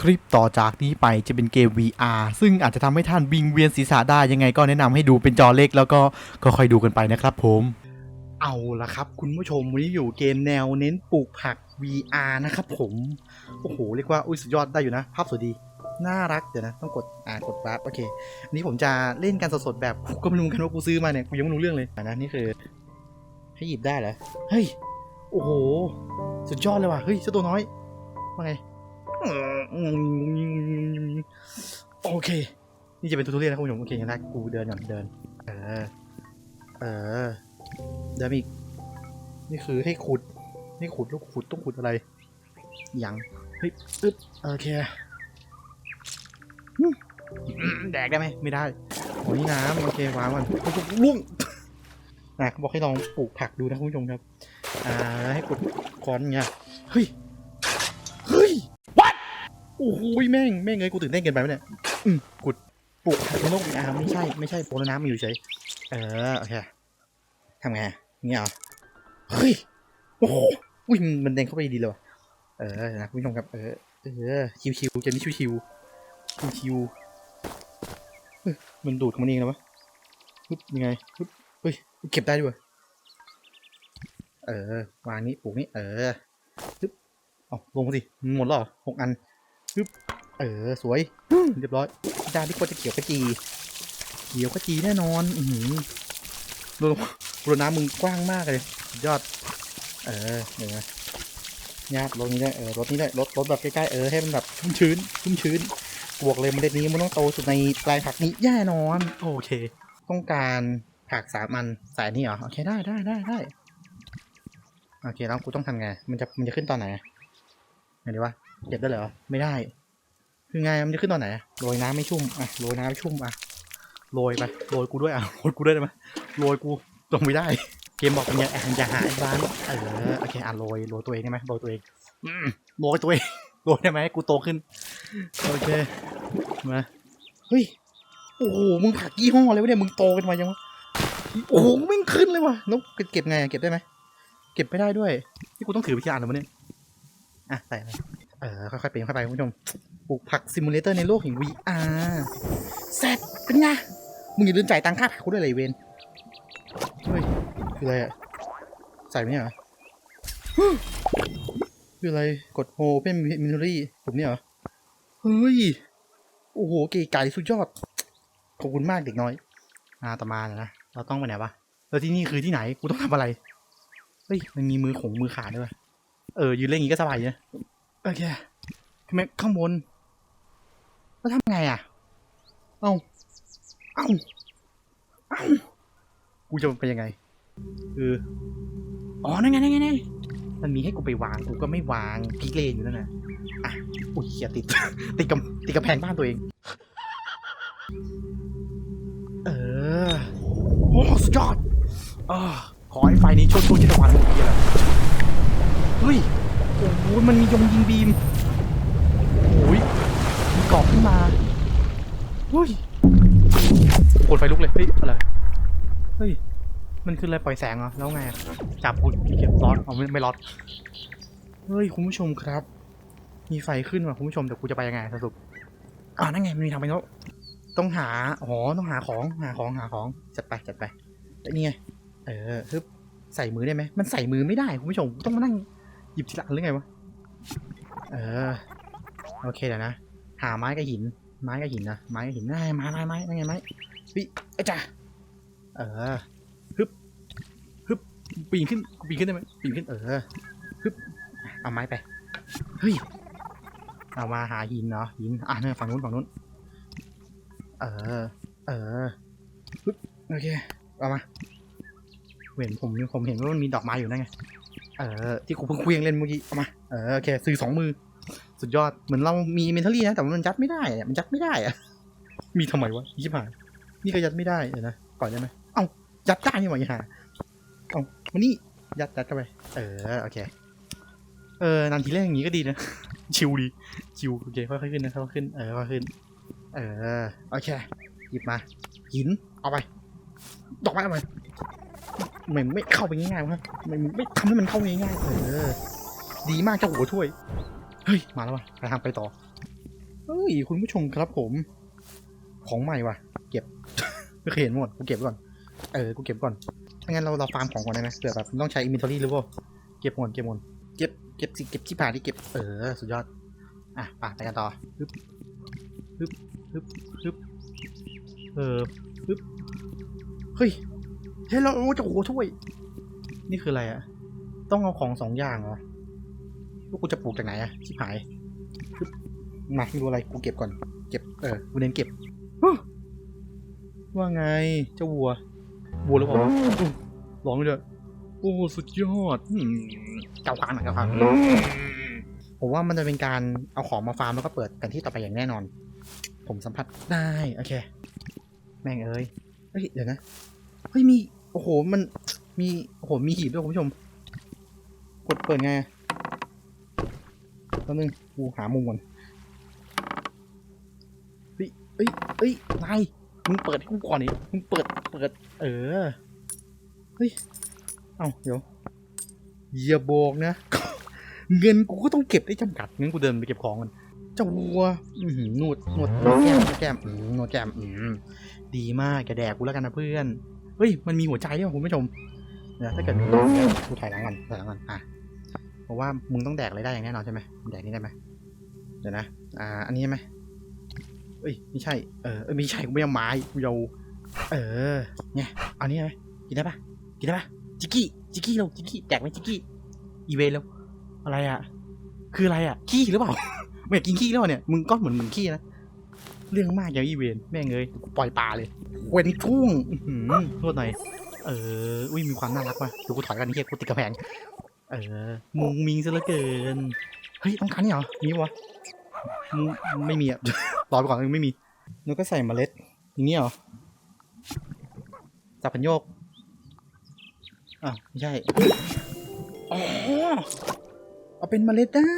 คลิปต่อจากนี้ไปจะเป็นเกม VR ซึ่งอาจจะทำให้ท่านวิงเวียนศีรษะได้ยังไงก็แนะนำให้ดูเป็นจอเล็กแล้วก็ก็ค่อยดูกันไปนะครับผม เอาละครับ คุณผู้ชมวันนี้อยู่เกมแนวเน้นปลูกผัก VR นะครับผม โอ้โห เรียกว่าอุ้ยสุดยอดได้อยู่นะ ภาพสวยดี น่ารักเดี๋ยวนะ ต้องกดอ่ากดวาร์ปโอเคอันนี้ผมจะเล่นกันสดๆแบบกูก็ไม่รู้กันว่ากูซื้อมาเนี่ยกูยังไม่รู้เรื่องเลยนะนี่คือให้หยิบได้เหรอเฮ้ยโอ้โห สุดยอดเลยว่ะเฮ้ยเจ้าตัวน้อยว่าไง โอเค นี่จะเป็นทูตเรียนนะคุณผู้ชมโอเคงั้นแรกกูเดินก่อนเดิน เออ เออ เดินมาอีก นี่คือให้ขุดให้ขุดลูกขุดต้องขุดอะไรยังเฮ้ยอึดโอเคแดกได้ไหมไม่ได้โอ้นี่น้ำโอเควางก่อนลุ่งนะเขาบอกให้ลองปลูกผักดูนะคุณผู้ชมครับ อ่าให้ขุดค้อนอย่างเงี้ยเฮ้ย เฮ้ย โอ้โหแม่งแม่งเลยกูตื่นเต้นเกินไปไหมเนี่ยอืมกุดปลูกผักในโลกอ่าไม่ใช่ไม่ใช่โปรน้ำมันอยู่เฉยเออโอเคทำไงเงี้ยเหรอเฮ้ยโอ้โหอุ้ยมันเด้งเข้าไปดีเลยวะเออนะคุณผู้ชมครับเออเออชิวๆเกมนี้ชิวๆชิวๆมันดูดของมันเองแล้ววะปึ๊บยังไงปึ๊บเฮ้ยเก็บได้ด้วยเออวางนี้ปลูกนี้เออปึ๊บเอาลงมาสิหมดแล้วหกอันึบเออ สวย เรียบร้อยจานที่ควรจะเกี่ยวกระจีเกี่ยวกระจีแน่นอน อือหือดูดูน้ำมึงกว้างมากเลย ยอด เออเดี๋ยนะญาติรถนี้ได้ เออ รถนี้ได้ รถ รถแบบใกล้ๆ เออ ให้มันแบบชุ่มชื้น ชุ่มชื้นบวกเลยเมล็ดนี้มันต้องโตสุดในปลายผักนี้แน่นอน โอเค ต้องการผักสามอันใส่นี่เหรอ โอเค ได้ได้ได้ได้โอเค แล้วกูต้องทำไง มันจะ มันจะขึ้นตอนไหนไงดีวะ เก็บได้เหรอ ไม่ได้ คือไงมันจะขึ้นตอนไหนโรยน้ำไม่ชุ่ม อะ โรยน้ำไม่ชุ่ม อะ โรยไป โรยกูด้วยอะ โรยกูด้วยได้ไหมโรยกูลงไม่ได้ เกมบอกเป็นไงอะอย่าหาไอ้บ้านเออ โอเค อะโรย โรยตัวเองได้ไหมโรยตัวเองโรยตัวเอง โรยได้ไหมกูโตขึ้น โอเค มา เฮ้ย โอ้โห มึงผักยี่ห้ออะไรวะเนี่ย มึงโตกันมายังวะ โอ้โหไม่งขึ้นเลยวะแล้วเก็บไง เก็บได้ไหม เก็บไม่ได้ด้วย ที่กูต้องถือวิธีอ่านหรือวะเนี่ย อะ ใส่ เออค่อยๆเป็นค่อยไปคุณผู้ชมปลูกผักซิมูเลเตอร์ในโลกแห่ง VR แซดเป็นไงมึงอย่าลืมจ่ายตังค่าผักกูด้วยเลยเวนเฮ้ยคืออะไรอะใส่ไหมเหรอฮึคืออะไรกดโฮเป็นมินทรี่ผมเนี่ยเหรอเฮ้ยโอ้โหเก๋ไก่สุดยอดขอบคุณมากเด็กน้อยอาต่อมานะเราต้องไปไหนวะแล้วที่นี่คือที่ไหนกูต้องทำอะไรเฮ้ยมันมีมือขงมือขาดด้วยเออยืนเล่นอย่างงี้ก็สบายดีนะ โอเคทำไมข้างบนแล้วทำไงอะ เอ้าเอ้าเอ้ากูจะไปยังไงคืออ๋อ นั่นไง นั่นไงนั่นไงมันมีให้กูไปวาง กูก็ไม่วางพิกเลนอยู่นั่นน่ะ อะ อุ้ยเขียติด ติดกับติดกับแพงบ้านตัวเอง เออ โอ้สุดยอดอ่าขอให้ไฟนี้โชดช่วงชิตวันเมื่อกี้เลยเฮ้ย โอ้โหมันมียงยิงบีมโอ้ยมีกรอบขึ้นมาเฮ้ยโคตรไฟลุกเลยเฮ้ยอะไรเฮ้ยมันคืออะไรปล่อยแสงเหรอแล้วไงอะจับกูเก็บร้อนเอาไม่ไม่ร้อนเฮ้ยคุณผู้ชมครับ มีไฟขึ้นว่ะคุณผู้ชมแต่กูจะไปยังไงสรุปอ่านั่นไงมันมีทางไปแล้วต้องหาอ๋อต้องหาของหาของหาของจัดไปจัดไปแล้วนี่ไงเออฮึบใส่มือได้ไหมมันใส่มือไม่ได้คุณผู้ชมต้องมานั่งห ยิบทีละอันหรือไงวะ เออ โอเคเดี๋ยวนะ หาไม้กับหิน ไม้กับหินนะ ไม้กับหินไม้ไม้ไม้ไม้ไงไม้วิไอ้จ้าเออ ฮึบ ฮึบ ปีนขึ้น ปีนขึ้นได้ไหมปีนขึ้น เออ ฮึบ เอาไม้ไป เฮ้ย เอามาหาหินเนาะหิน อะเนี่ยฝั่งนู้นฝั่งนู้น เออ เออ ฮึบ โอเค เอามา เห็นผมผมเห็นว่ามันมีดอกไม้อยู่นั่นไง เออที่กูเพิ่งเคุยงเล่นเมื่อกี้เอามาเออโอเคซื้อสองมือ สุดยอดเหมือนเรามีเมนเทอรี่นะแต่ว่ามันยัดไม่ได้อะมันยัดไม่ได้อะมีทำไมวะยี่ห้านี่ก็ยัดไม่ได้เดี๋ยวนะปล่อยได้ไหมเอ้ายัดได้นี่หว่ายี่ห้าเอ้ามานี่ยัดยัดเข้าไปเออโอเคเออนาทีแรกอย่างนี้ก็ดีนะชิวดีชิวโอเคค่อยๆขึ้นนะค่อยๆขึ้นเออค่อยขึ้น เออโอเคหยิบมาหินเอาไปดอกไม้เอาไป ไม่ไม่เข้าไปง่ายๆวะไม่ไม่ทำให้มันเข้าง่ายๆเออ ดีมากเจ้าหัวถ้วย เฮ้ย มาแล้วว่ะไปทางไปต่อ เฮ้ย คุณผู้ชมครับผม ของใหม่ว่ะ เก็บ ไม่เคยเห็นหมด กูเก็บไว้ก่อน เออ กูเก็บก่อนงั้นเราเราฟาร์มของก่อนได้ไหมเผื่อแบบต้องใช้อินเวนทอรี่หรือเปล่า เก็บหมดเก็บหมดเก็บ เก็บสิ เก็บที่ผ่านที่เก็บ เออ สุดยอด อะไปไปกันต่อฮึบฮึบฮึบฮึบเออฮึบเฮ้ย เฮ้ยเราเราจะโอ้โหช่วย นี่คืออะไรอะต้องเอาของสองอย่างเหรอลูกกูจะปลูกจากไหนอะชิบหายมาไม่รู้อะไรกูเก็บก่อน เก็บเออกูเน้นเก็บว่าไงเจ้าวัว วัวหรือเปล่าวะอู้ร้องไม่ได้โอ้สุดยอดเก้าครั้งหน่อยเก้าครั้งผมว่ามันจะเป็นการเอาของมาฟาร์มแล้วก็เปิดแผนที่ต่อไปอย่างแน่นอน ผมสัมผัสได้ โอเค แม่งเอ้ยเฮ้ยเดี๋ยวนะ เฮ้ยมี โอ้โห มันมี โอ้โห มีหีบด้วยคุณผู้ชม กดเปิดไงแป๊บนึงกูหามุมก่อนเฮ้ยเฮ้ยเฮ้ยนายมึงเปิดให้กูก่อนนี่มึงเปิด เปิด เออ เฮ้ย เอ้า เดี๋ยวอย่าบอกนะ เงินกูก็ต้องเก็บได้จำกัดงั้นกูเดินไปเก็บของกันเจ้าวัวหนวดนวดนวดแก้มนวดแก้มอืมนวดแก้มอืมดีมากแกแดกกูแล้วกันนะเพื่อน เฮ้ย มันมีหัวใจด้วยว่ะคุณผู้ชมเดี๋ยวถ้าเกิดมีหัวใจกูถอยหลังก่อนถอยหลังก่อนอะเพราะว่ามึงต้องแดกอะไรได้อย่างแน่นอนใช่ไหมแดกนี่ได้ไหมเดี๋ยวนะ อ่า อันนี้ใช่ไหมเอ้ย ไม่ใช่ เออเอยไม่ใช่กูไม่เอาไม้กูเอาเออ เนี่ยเอานี้ไหมกินได้ปะกินได้ปะจิกกี้ จิกกี้เราจิกกี้ แดกไหมจิกกี้ อีเวนแล้ว อะไรอะ คืออะไรอะ ขี้หรือเปล่า ไม่อยากกินขี้แล้วเนี่ย มึงก็เหมือนเหมือนขี้นะ เรื่องมากอย่างอีเวนแม่งเลยปล่อยปลาเลยเว้นทุ่งอื้อหือโทษหน่อยเอออุ้ยมีความน่ารักว่ะดี๋ยวกูถอยกันนี่เฮียกูติดกระแพงเออมุงมิงซะเหลือเกินเฮ้ยต้องการนี่เหรอมีวะมุไม่มีอะรอไปก่อนยังไม่มีแล้วก็ใส่เมล็ดอย่างนี้เหรอจับพันโยกอ่าวไม่ใช่อ๋อเอาเป็นเมล็ดได้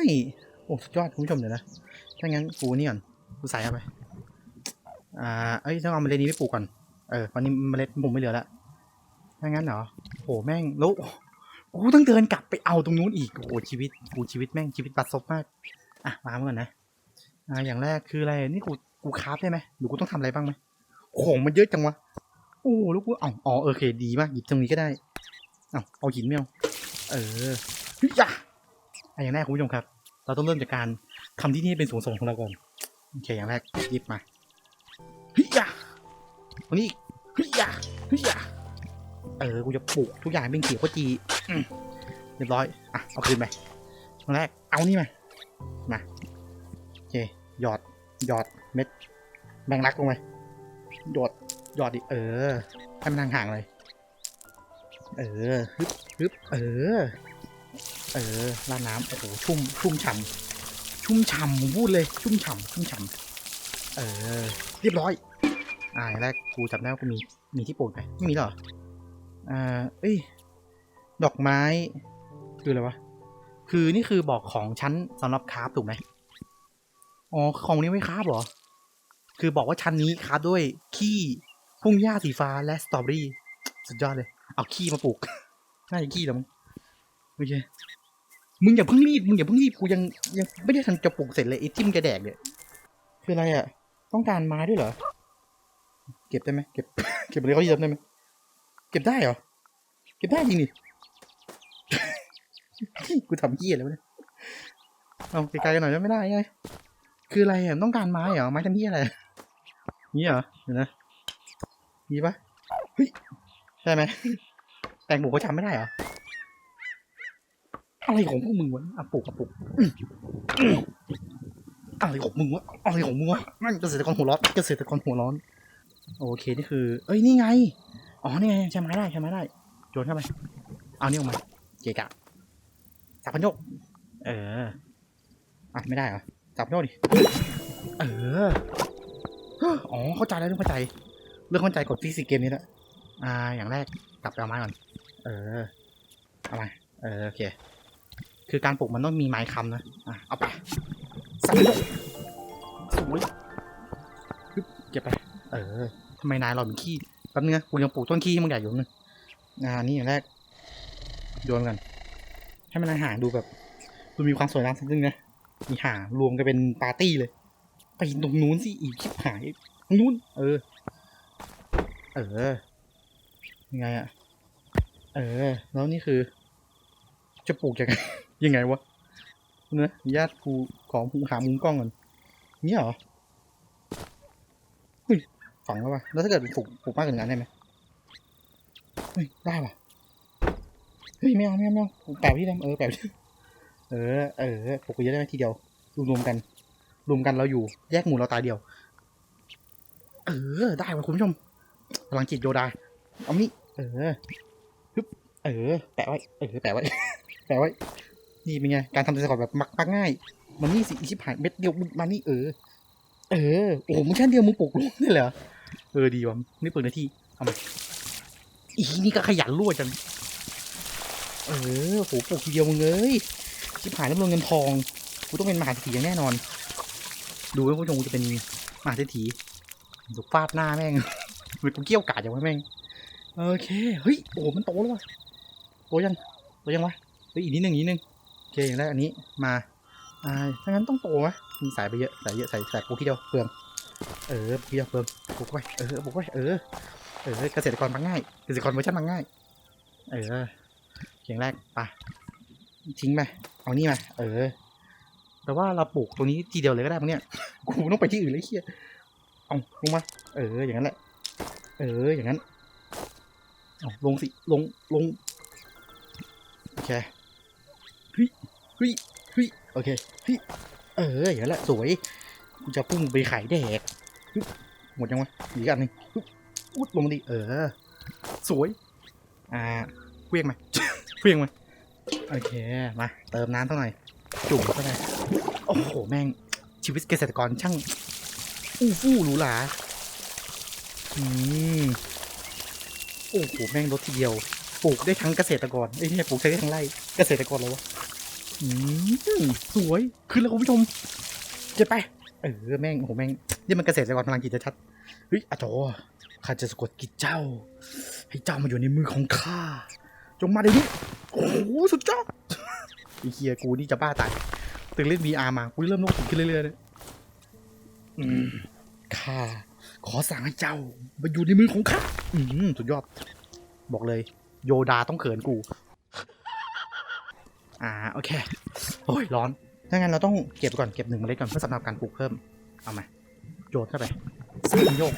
โอ้สุดยอดคุณผู้ชมเดี๋ยวนะ ถ้างั้นกูนี่ก่อน กูใส่เข้าไป อ่า เอ้ยต้องเอาเมล็ดนี้ไปปลูกก่อน เออวันนี้เมล็ดผมไม่เหลือละถ้างั้นเหรอโหแม่งแล้วกูต้องเดินกลับไปเอาตรงนู้นอีก โอ้ชีวิต กูชีวิตแม่งชีวิตบัดซบมาก อะมาเมื่อนนะ อ่า อย่างแรกคืออะไร นี่กู กูคราฟได้ไหมหรือกูต้องทำอะไรบ้างไหมของมันเยอะจังวะ โอ้ล้วกูอ๋ออ๋อโอเคดีมากหยิบตรงนี้ก็ได้เอาเอาหินไม่เอาเออเฮ้ยอย่าอะอย่างแรกคุณผู้ชมครับ เราต้องเริ่มจากการทำที่นี่เป็นศูนส่งของเราก่อน โอเค อย่างแรกหยิบมา ตรงนี้อีกเฮ้ยอย่าเฮ้ยอย่าเออ กูจะปลูกทุกอย่างเป็นเขียวขจีอืมเรียบร้อย อะ เอาคืนไปอย่างแรก เอานี่มา มา โอเค หยอด หยอด เม็ด แบงรักลงไปหยอด หยอดดิ เออ ให้มันห่างๆเลย เออ ฮึบฮึบเออ เออราดน้ำโอ้โห ชุ่ม ชุ่มฉ่ำชุ่มฉ่ำผมพูดเลย ชุ่มฉ่ำชุ่มฉ่ำเออ เรียบร้อย อ่าอย่างแรกกูจับได้ว่ากูมีมีที่ปลูกไหมไม่มีหรออ่าเอ้ยดอกไม้คืออะไรวะคือนี่คือบอกของชั้นสำหรับคราฟถูกไหมอ๋อของนี้ไม่คราฟหรอคือบอกว่าชั้นนี้คราฟด้วยขี้พุ่งหญ้าสีฟ้าและสตรอเบอรี่สุดยอดเลย เอาขี้มาปลูกน่าจะขี้แล้วมั้งโอเคมึงอย่าเพิ่งรีบมึงอย่าเพิ่งรีบกูยังยังไม่ได้ทันจะปลูกเสร็จเลยไอ้ที่มึงจะแดกเนี่ยคืออะไรอะ ต้องการไม้ด้วยเหรอ เก็บได้ไหมเก็บเก็บอะไรเขาเยอะได้ไหมเก็บได้เหรอ เก็บได้จริงดิกูทำเหี้ยอะไรวเนี่ยเอาไกลๆกันหน่อยได้ไม่ได้ไงคืออะไรอะต้องการไม้เหรอไม้ทำเหี้ยอะไรนี่เหรอเดี๋ยวนะมีปะเฮ้ยใช่ไหมแตงโมเขาจำไม่ได้เหรออะไรของพวกมึงวะอะปลูกอะปลูกอื้ออื้ออะไรของมึงวะอะไรของมึงวะนั่นเกษตรกรหัวร้อนเกษตรกรหัวร้อน โอเคนี่คือ เอ้ยนี่ไง อ๋อนี่ไงใช้ไม้ได้ใช้ไม้ได้โยนเข้าไป เอานี่ออกมา เกะกะจับพันโยก เอออะไม่ได้เหรอจับพันโยกดิ เออ อ๋อเข้าใจแล้วเรื่องเข้าใจ เรื่องเข้าใจกดฟิสิกส์เกมนี้แหละอ่า อย่างแรกกลับเอาไม้ก่อน เออ เอามา เออโอเค คือการปลูกมันต้องมีไม้คำนะ อะเอาไปสับยกสวยเก็บไป เออทำไมนายเราเป็นขี้แป๊บนึงนะกูยังปลูกต้นขี้ให้มึงใหญ่อยู่นึงอ่านี่อย่างแรกโยนกัน ให้มันหางดูแบบดูมีความสวยงามสักนิดนึงนะมีห่างรวมกันเป็นปาร์ตี้เลย ไปตรงนู้นสิอีกชิบหายนู้น เออ เออยังไงอะเออ แล้วนี่คือ จะปลูกยังไงยังไงวะเนื้อญาติกูของหามุมกล้องก่อนเนี่ยเหรอ ฝังแล้ววะแล้วถ้าเกิดปลูกปลูกมากกว่านั้นได้ไหมเฮ้ยได้ปะเฮ้ยไม่เอาไม่เอาไม่เอาแปะที่เดิมเออแปะที่เออเออปลูกเยอะได้ไหมทีเดียวรวมๆกัน รวมกันเราอยู่ แยกหมู่เราตายเดียว เออ ได้ว่ะคุณผู้ชมพลังจิตโยดาเอานี่เออฮึบเออ แปะไว้ เออ แปะไว้ แปะไว้ นี่เป็นไง การทำเกษตรกรแบบมักมักง่าย มันนี่สิอีชิบหายเม็ดเดียวมึงมานี่เออ เออ โอ้โหมึงแค่เดียวมึงปลูกลูกนี่เหรอ เออดีว่ะนี่เปิดหน้าที่เอามาอีนี่ก็ขยันรั่วจัง เออโหปลูกทีเดียวมึงเลยชิบหายน้ำลงเงินทองกูต้องเป็นมหาเศรษฐีอย่างแน่นอน ดูว่าผู้ชมกูจะเป็นมหาเศรษฐีสุกฟาดหน้าแม่งมันกูเกี้ยวกาดอย่างวะแม่งโอเคเฮ้ยโอ้มันโตแล้ววะโตยังโตยังวะเฮ้ยอีกนิดนึงอีกนิดนึงโอเคอย่างแรกอันนี้มาอ่าถ้างั้นต้องโตวะมีสายไปเยอะสายเยอะส่ใส่กูที่เดียวเปลือง เออพี่เดียเปลืองปลูกเข้เออปลูกเข้เออเออเกษตรกรมาง่ายเกษตรกรเวอร์ชันมาง่าย เอออย่างแรกไปทิ้งไปเอานี่มาเออ แต่ว่าเราปลูกตรงนี้ทีเดียวเลยก็ได้มั้งเนี่ยกูต้องไปที่อื่นเลยเฮียเอาลงมา เออ อย่างนั้นแหละ เออ อย่างนั้นเอาลงสิ ลง ลง โอเคเฮ้ยเฮ้ยเฮ้ยโอเคเฮ้ยเออ อย่างนั้นแหละ สวย จะพุ่งไปขายแดก หมดยังวะอีกอันนึ่งอุดลงมาดิเออ สวย อ่าเพี้ยงไหมเพี้ยงไหมโอเค มา เติมน้ำเท่าหน่จุ่มเข้าไปโอ้โห แม่ง ชีวิตเกษตรกรช่าง อู้ฟู่หรูหราอืมโอ้โห แม่งรถทีเดียว ปลูกได้ทั้งเกษตรกรไอ้ยเนี่ยปลูกใช้ได้ทั้งไร่ เกษตรกรเลยวะอืมสวย ขึ้นแล้วคุณผู้ชมเจะไป เออแม่งโอ้โหแม่งนี่มันเกษตรกรพลังจิตชัดเฮ้ยอาโจข้าจะสะกดกิจเจ้า ให้เจ้ามาอยู่ในมือของข้าจงมาเดี๋ยวนี้โอ้โหสุดยอดไอ้เฮียกูนี่จะบ้าตายตื่นเล่น VR มากูเริ่มโลกถึงขึ้นเรื่อยๆเลยข้าขอสั่งให้เจ้ามาอยู่ในมือของข้าอืมสุดยอด บอกเลย โยดาต้องเขินกู อ่าโอเค โอ้ยร้อน ถ้างั้นเราต้องเก็บก่อนเก็บหนึ่งเมล็ดก่อนเพื่อสำหรับการปลูกเพิ่ม เอามาโยนเข้าไปซึ่งโยก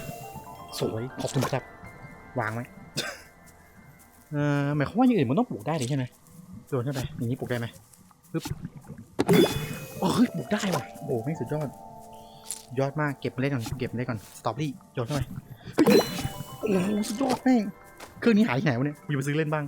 สวยขอบคุณครับ วางไว้เอ่อหมายความว่าอย่างอื่นมันต้องปลูกได้เลยใช่ไหมโยนเข้าไปอย่างนี้ปลูกได้ไหมปึ๊บโอ้ยปลูกได้ว่ะโอ้ไม่งสุดยอด ยอดมากเก็บเมล็ดก่อนเก็บเมล็ดก่อนสตอเบอรี่โยนเข้าไปโอ้โหสุดยอดแม่งเครื่องนี้หายที่ไหนวะเนี่ยกูจะไปซื้อเล่นบ้าง